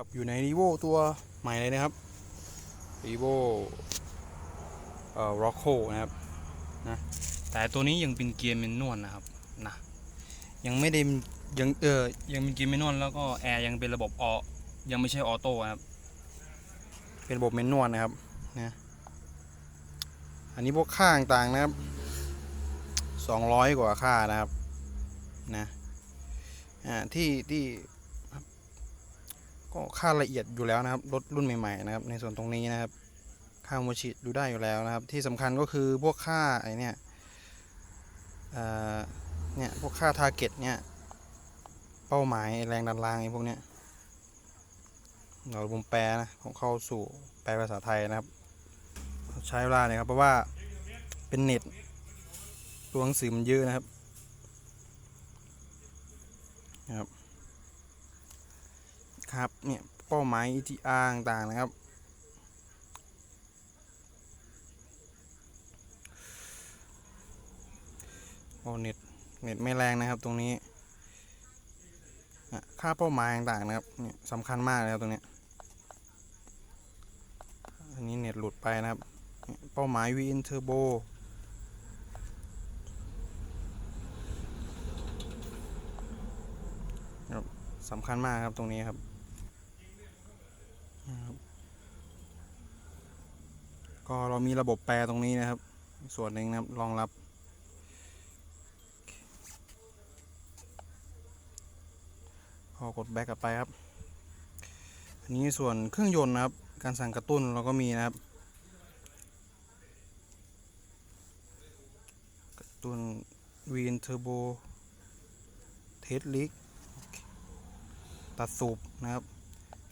ครับอยู่ใน r ีโวตัวใหม่เลยนะครับ r ีโวเอ่อ Rocco นะครับนะแต่ตัวนี้ยังเป็นเกียร์แมนนวลนะครับนะยังไม่ได้ยังเออยังเป็นเกียร์แมนนวลแล้วก็แอร์ยังเป็นระบบออยังไม่ใช่ออโต้นะครับเป็นระบบแมนนวลนะครับนะอันนี้พวกค่าต่างๆนะครับ200 กว่าค่านะครับนะอ่าที่ที่ ก็ค่าละเอียดอยู่แล้วนะครับ รถรุ่นใหม่ๆนะครับ ในส่วนตรงนี้นะครับ ค่าโมชิดูได้อยู่แล้วนะครับ ที่สำคัญก็คือพวกค่าไอเนี่ยเอ่อเนี่ยพวกค่าทาร์เก็ตเนี่ยเป้าหมายแรงดันรางไอ้พวกเนี้ยเราผมแปลนะผมเข้าสู่แปลภาษาไทยนะครับ ใช้เวลาเนี่ยครับเพราะว่าเป็นเน็ตตัวหนังสือมันเยอะนะครับนะครับ ครับเนี่ยเป้าหมาย ETR ต่างๆนะครับ โอ้เน็ตเน็ตไม่แรงนะครับตรงนี้ ค่าเป้าหมายต่างๆนะครับเนี่ยสำคัญมากเลยครับตรงนี้ อันนี้เน็ตหลุดไปนะครับ เป้าหมาย VN Turbo ครับสำคัญมากครับตรงนี้ครับ ก็เรามีระบบแปลตรงนี้นะครับ ส่วนหนึ่งนะครับรองรับ พอกดแบ็กกลับไปครับ อันนี้ส่วนเครื่องยนต์นะครับ การสั่งกระตุ้นเราก็มีนะครับ กระตุ้น VN Turbo t e s t l e a k ตัดสูบนะครับ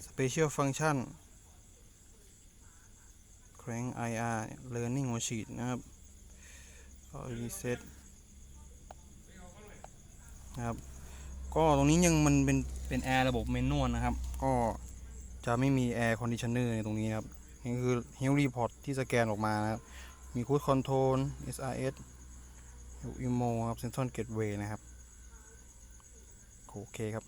Special Function Crank IR Learning Worksheet นะครับก็ Reset นะครับ ก็ตรงนี้ยังมันเป็นเป็นแอร์ระบบเมนนวลนะครับ ก็จะไม่มีแอร์คอนดิชเนอร์ในตรงนี้ครับ นี่คือ Health Report ที่สแกนออกมานะครับ มี Cruise Control SRS IMO ครับ Central Gateway นะครับ โอเคครับ